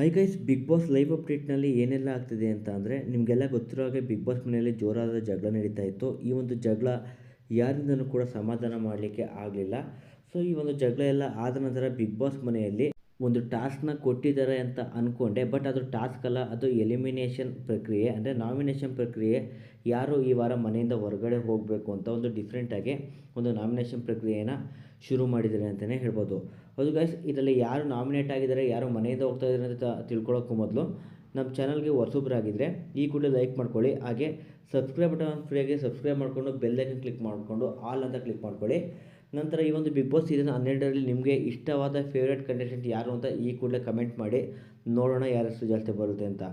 Hi guys Bigg Boss live ಅಪ್ಡೇಟ್ನಲ್ಲಿ ಏನೆಲ್ಲ ಆಗ್ತಿದೆ ಅಂತ ಅಂದರೆ ನಿಮಗೆಲ್ಲ ಗೊತ್ತಿರೋ ಹಾಗೆ ಬಿಗ್ ಬಾಸ್ ಮನೆಯಲ್ಲಿ ಜೋರಾದ ಜಗಳ ನಡೀತಾ ಇತ್ತು. ಈ ಒಂದು ಜಗಳ ಯಾರಿಂದನೂ ಕೂಡ ಸಮಾಧಾನ ಮಾಡಲಿಕ್ಕೆ ಆಗಲಿಲ್ಲ. ಸೊ ಈ ಒಂದು ಜಗಳ ಎಲ್ಲ ಆದ ನಂತರ ಬಿಗ್ ಬಾಸ್ ಮನೆಯಲ್ಲಿ ಒಂದು ಟಾಸ್ಕ್ನ ಕೊಟ್ಟಿದ್ದಾರೆ ಅಂತ ಅಂದ್ಕೊಂಡೆ ಬಟ್ ಅದು ಟಾಸ್ಕ್ ಅಲ್ಲ, ಅದು ಎಲಿಮಿನೇಷನ್ ಪ್ರಕ್ರಿಯೆ. ಅಂದರೆ ನಾಮಿನೇಷನ್ ಪ್ರಕ್ರಿಯೆ, ಯಾರು ಈ ವಾರ ಮನೆಯಿಂದ ಹೊರಗಡೆ ಹೋಗಬೇಕು ಅಂತ ಒಂದು ಡಿಫ್ರೆಂಟಾಗಿ ಒಂದು ನಾಮಿನೇಷನ್ ಪ್ರಕ್ರಿಯೆನ ಶುರು ಮಾಡಿದ್ದಾರೆ ಅಂತಲೇ ಹೇಳ್ಬೋದು. ಅದು ಗೈಸ್ ಇದರಲ್ಲಿ ಯಾರು ನಾಮಿನೇಟ್ ಆಗಿದ್ದಾರೆ, ಯಾರು ಮನೆಯಿಂದ ಹೋಗ್ತಾ ಇದ್ದಾರೆ ಅಂತ ತಿಳ್ಕೊಳ್ಳೋಕ್ಕೂ ಮೊದಲು ನಮ್ಮ ಚಾನಲ್ಗೆ ಹೊಸಬ್ರಾಗಿದ್ದರೆ ಈ ಕೂಡಲೇ ಲೈಕ್ ಮಾಡ್ಕೊಳ್ಳಿ, ಹಾಗೆ ಸಬ್ಸ್ಕ್ರೈಬ್ ಬಟನ್ ಫ್ರೀಯಾಗಿ ಸಬ್ಸ್ಕ್ರೈಬ್ ಮಾಡಿಕೊಂಡು ಬೆಲ್ಲೈಕನ್ ಕ್ಲಿಕ್ ಮಾಡಿಕೊಂಡು ಆಲ್ ಅಂತ ಕ್ಲಿಕ್ ಮಾಡ್ಕೊಳ್ಳಿ. ನಂತರ ಈ ಒಂದು ಬಿಗ್ ಬಾಸ್ ಸೀಸನ್ ಹನ್ನೆರಡರಲ್ಲಿ ನಿಮಗೆ ಇಷ್ಟವಾದ ಫೇವ್ರೇಟ್ ಕಂಟೆಸ್ಟೆಂಟ್ ಯಾರು ಅಂತ ಈ ಕೂಡಲೇ ಕಮೆಂಟ್ ಮಾಡಿ. ನೋಡೋಣ ಯಾರಷ್ಟು ಜಾಸ್ತಿ ಬರುತ್ತೆ ಅಂತ.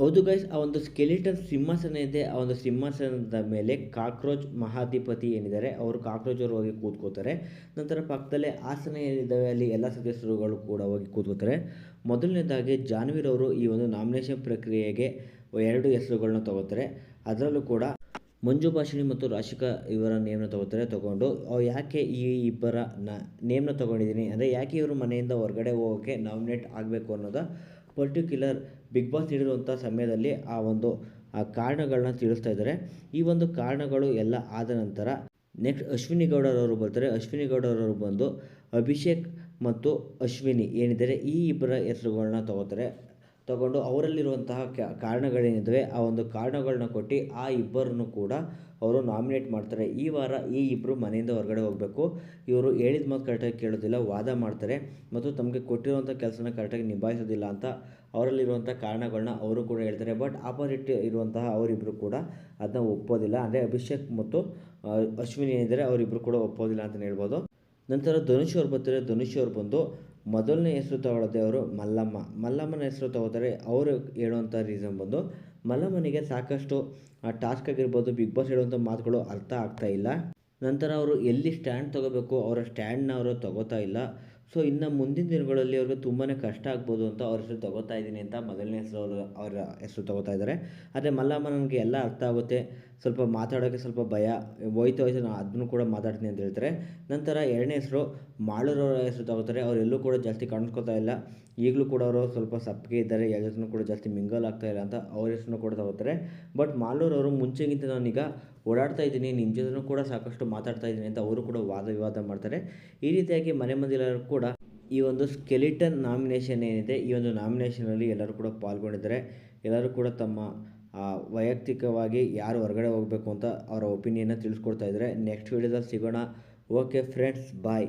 ಹೌದು ಗೈಸ್ ಆ ಒಂದು ಸ್ಕೆಲಿಟನ್ ಸಿಂಹಾಸನ ಇದೆ. ಆ ಒಂದು ಸಿಂಹಾಸನದ ಮೇಲೆ ಕಾಕ್ರೋಚ್ ಮಹಾಧಿಪತಿ ಏನಿದ್ದಾರೆ, ಅವರು ಕಾಕ್ರೋಚ್ ಅವರು ಹೋಗಿ ಕೂತ್ಕೋತಾರೆ. ನಂತರ ಪಕ್ಕದಲ್ಲೇ ಆಸನ ಏನಿದ್ದಾವೆ, ಅಲ್ಲಿ ಎಲ್ಲ ಸದಸ್ಯರುಗಳು ಕೂಡ ಹೋಗಿ ಕೂತ್ಕೋತಾರೆ. ಮೊದಲನೇದಾಗಿ ಜಾನ್ವೀರ್ ಅವರು ಈ ಒಂದು ನಾಮಿನೇಷನ್ ಪ್ರಕ್ರಿಯೆಗೆ ಎರಡು ಹೆಸರುಗಳನ್ನ ತಗೋತಾರೆ. ಅದರಲ್ಲೂ ಕೂಡ ಮಂಜು ಭಾಷಿಣಿ ಮತ್ತು ರಾಶಿಕಾ ಇವರ ನೇಮನ್ನ ತಗೋತಾರೆ, ತಗೊಂಡು ಯಾಕೆ ಈ ಇಬ್ಬರ ನ ನೇಮನ್ನ ತಗೊಂಡಿದ್ದೀನಿ? ಅಂದರೆ ಯಾಕೆ ಇವರು ಮನೆಯಿಂದ ಹೊರಗಡೆ ಹೋಗೋಕ್ಕೆ ನಾಮಿನೇಟ್ ಆಗಬೇಕು ಅನ್ನೋದ ಪರ್ಟಿಕ್ಯುಲರ್ ಬಿಗ್ ಬಾಸ್ ನೀಡಿರುವಂಥ ಸಮಯದಲ್ಲಿ ಆ ಒಂದು, ಆ ಕಾರಣಗಳನ್ನ ತಿಳಿಸ್ತಾ ಇದ್ದಾರೆ. ಈ ಒಂದು ಕಾರಣಗಳು ಎಲ್ಲ ಆದ ನಂತರ ನೆಕ್ಸ್ಟ್ ಅಶ್ವಿನಿ ಗೌಡರವರು ಬರ್ತಾರೆ. ಅಶ್ವಿನಿ ಗೌಡರವರು ಬಂದು ಅಭಿಷೇಕ್ ಮತ್ತು ಅಶ್ವಿನಿ ಏನಿದ್ದಾರೆ, ಈ ಇಬ್ಬರ ಹೆಸರುಗಳನ್ನ ತಗೋತಾರೆ. ತಗೊಂಡು ಅವರಲ್ಲಿರುವಂತಹ ಕಾರಣಗಳೇನಿದ್ದಾವೆ ಆ ಒಂದು ಕಾರಣಗಳನ್ನ ಕೊಟ್ಟು ಆ ಇಬ್ಬರನ್ನು ಕೂಡ ಅವರು ನಾಮಿನೇಟ್ ಮಾಡ್ತಾರೆ. ಈ ವಾರ ಈ ಇಬ್ಬರು ಮನೆಯಿಂದ ಹೊರಗಡೆ ಹೋಗಬೇಕು. ಇವರು ಹೇಳಿದ ಮಾತು ಕರೆಕ್ಟಾಗಿ ಕೇಳೋದಿಲ್ಲ, ವಾದ ಮಾಡ್ತಾರೆ ಮತ್ತು ತಮಗೆ ಕೊಟ್ಟಿರುವಂಥ ಕೆಲಸನ ಕರೆಕ್ಟಾಗಿ ನಿಭಾಯಿಸೋದಿಲ್ಲ ಅಂತ ಅವರಲ್ಲಿರುವಂಥ ಕಾರಣಗಳನ್ನ ಅವರು ಕೂಡ ಹೇಳ್ತಾರೆ. ಬಟ್ ಆಪೋಸಿಟ್ ಇರುವಂತಹ ಅವರಿಬ್ಬರು ಕೂಡ ಅದನ್ನ ಒಪ್ಪೋದಿಲ್ಲ. ಅಂದರೆ ಅಭಿಷೇಕ್ ಮತ್ತು ಅಶ್ವಿನಿ ಏನಿದ್ದಾರೆ ಅವರಿಬ್ಬರು ಕೂಡ ಒಪ್ಪೋದಿಲ್ಲ ಅಂತಲೇ ಹೇಳ್ಬೋದು. ನಂತರ ಧನುಷ್ ಅವ್ರು ಬರ್ತಾರೆ. ಧನುಷ್ ಅವ್ರು ಬಂದು ಮೊದಲನೇ ಹೆಸರು ತಗೊಳ್ಳೋದೇ ಅವರು ಮಲ್ಲಮ್ಮ. ಮಲ್ಲಮ್ಮನ ಹೆಸರು ತಗೋತಾರೆ ಅವರು ಹೇಳುವಂಥ ರೀಸನ್ ಬಂದು ಮಲ್ಲಮ್ಮನಿಗೆ ಸಾಕಷ್ಟು ಟಾಸ್ಕ್ ಆಗಿರ್ಬೋದು ಬಿಗ್ ಬಾಸ್ ಹೇಳುವಂಥ ಮಾತುಗಳು ಅರ್ಥ ಆಗ್ತಾ ಇಲ್ಲ. ನಂತರ ಅವರು ಎಲ್ಲಿ ಸ್ಟ್ಯಾಂಡ್ ತಗೋಬೇಕು, ಅವರ ಸ್ಟ್ಯಾಂಡ್ನ ಅವರು ತಗೋತಾ ಇಲ್ಲ. ಸೊ ಇನ್ನು ಮುಂದಿನ ದಿನಗಳಲ್ಲಿ ಅವ್ರಿಗೆ ತುಂಬಾ ಕಷ್ಟ ಆಗ್ಬೋದು ಅಂತ ಅವ್ರ ಹೆಸರು ತಗೋತಾ ಇದ್ದೀನಿ ಅಂತ ಮೊದಲನೇ ಹೆಸರು ಅವರು ಅವರ ಹೆಸರು ತಗೋತಾ ಇದ್ದಾರೆ. ಆದರೆ ಮಲ್ಲಮ್ಮ ನನಗೆ ಎಲ್ಲ ಅರ್ಥ ಆಗುತ್ತೆ. ಸ್ವಲ್ಪ ಮಾತಾಡೋಕ್ಕೆ ಸ್ವಲ್ಪ ಭಯ, ಹೋಯ್ತು ಹೋಯ್ತು ನಾನು ಅದನ್ನು ಕೂಡ ಮಾತಾಡ್ತೀನಿ ಅಂತ ಹೇಳ್ತಾರೆ. ನಂತರ ಎರಡನೇ ಹೆಸರು ಮಾಳೂರವರ ಹೆಸರು ತಗೋತಾರೆ. ಅವ್ರು ಅವರೆಲ್ಲೂ ಕೂಡ ಜಾಸ್ತಿ ಕಾಣಿಸ್ಕೊತಾ ಇಲ್ಲ. ಈಗಲೂ ಕೂಡ ಅವರು ಸ್ವಲ್ಪ ಸಪ್ಪಗೆ ಇದ್ದಾರೆ. ಎಲ್ಲರೂ ಕೂಡ ಜಾಸ್ತಿ ಮಿಂಗಲ್ ಆಗ್ತಾ ಇಲ್ಲ ಅಂತ ಅವ್ರ ಹೆಸರು ಕೂಡ ತಗೋತಾರೆ. ಬಟ್ ಮಾಲೂರವರು ಮುಂಚೆಗಿಂತ ನಾನೀಗ ಓಡಾಡ್ತಾ ಇದ್ದೀನಿ. ನಿಮ್ಮ ಜೊತೆನೂ ಕೂಡ ಸಾಕಷ್ಟು ಮಾತಾಡ್ತಾ ಇದ್ದೀನಿ ಅಂತ ಅವರು ಕೂಡ ವಾದ ವಿವಾದ ಮಾಡ್ತಾರೆ. ಈ ರೀತಿಯಾಗಿ ಮನೆ ಮಂದಿರೆಲ್ಲರೂ ಕೂಡ ಈ ಒಂದು ಸ್ಕೆಲಿಟನ್ ನಾಮಿನೇಷನ್ ಏನಿದೆ, ಈ ಒಂದು ನಾಮಿನೇಷನಲ್ಲಿ ಎಲ್ಲರೂ ಕೂಡ ಪಾಲ್ಗೊಂಡಿದ್ದಾರೆ. ಎಲ್ಲರೂ ಕೂಡ ತಮ್ಮ ವೈಯಕ್ತಿಕವಾಗಿ ಯಾರು ಹೊರಗಡೆ ಹೋಗಬೇಕು ಅಂತ ಅವರ ಒಪಿನಿಯನ್ನ ತಿಳಿಸ್ಕೊಡ್ತಾ ಇದ್ದಾರೆ. ನೆಕ್ಸ್ಟ್ ವೀಡಿಯೋದಲ್ಲಿ ಸಿಗೋಣ. Okay friends bye